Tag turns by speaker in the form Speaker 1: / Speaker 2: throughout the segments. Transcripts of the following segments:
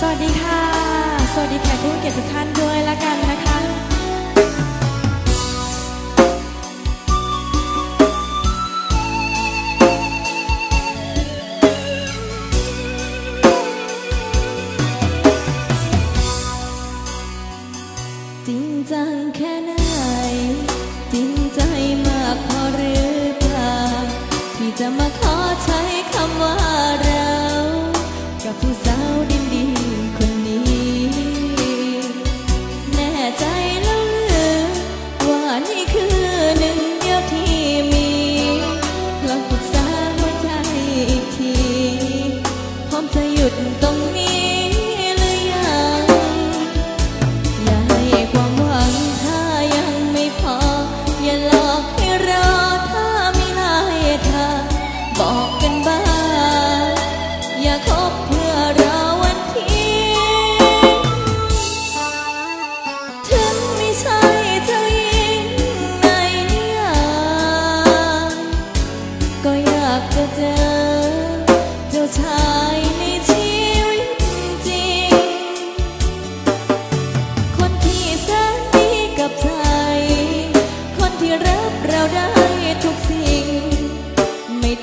Speaker 1: สวัสดีค่ะ สวัสดีแขกผู้เกียรติทุกท่านด้วยละกันนะคะจริงจังแค่ไหน จริงใจมากพอหรือเปล่าที่จะมาขอใช้คำว่าเรา กับผู้สาวดิ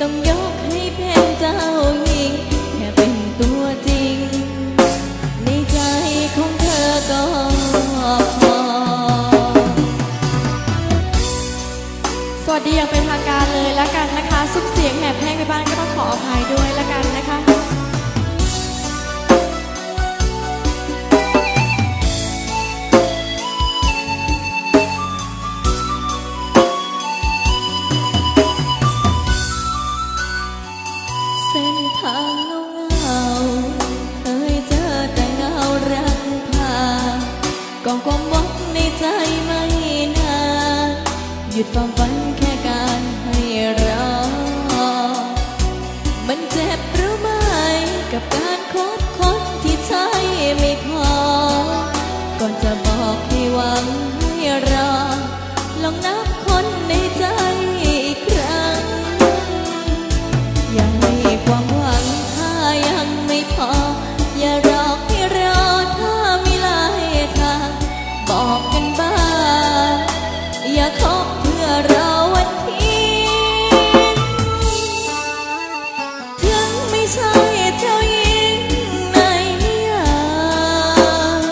Speaker 1: ต้องยกให้เป็นเจ้าหญิง แค่เป็นตัวจริง ในใจของเธอก็พอสวัสดีอย่างเป็นทางการ หวังในใจไม่นานหยุดความฝันแค่การให้รอ มันเจ็บหรือไม่กับการคบคนที่ใช่ไม่พอ ก่อนจะบอกให้หวังให้รอ ลองนับคนในใจ บ้า อย่าคบเพื่อรอวันที่ถึงไม่ใช่เจ้าหญิงในนิยาย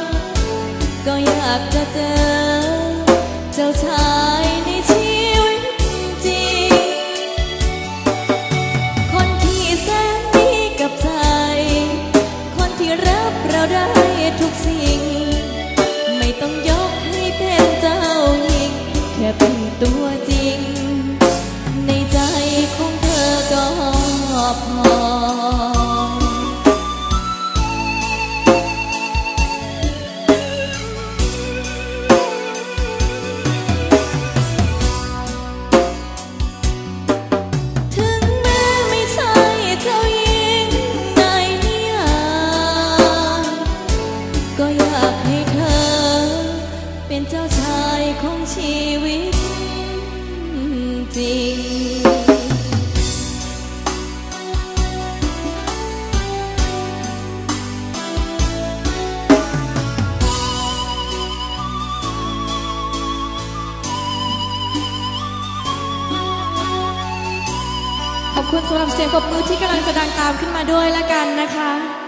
Speaker 1: ก็อยากจะเจอเจ้าชาย ขอบคุณสำหรับเสียงปรบมือที่กำลังจะดังตามขึ้นมาด้วยละกันนะคะ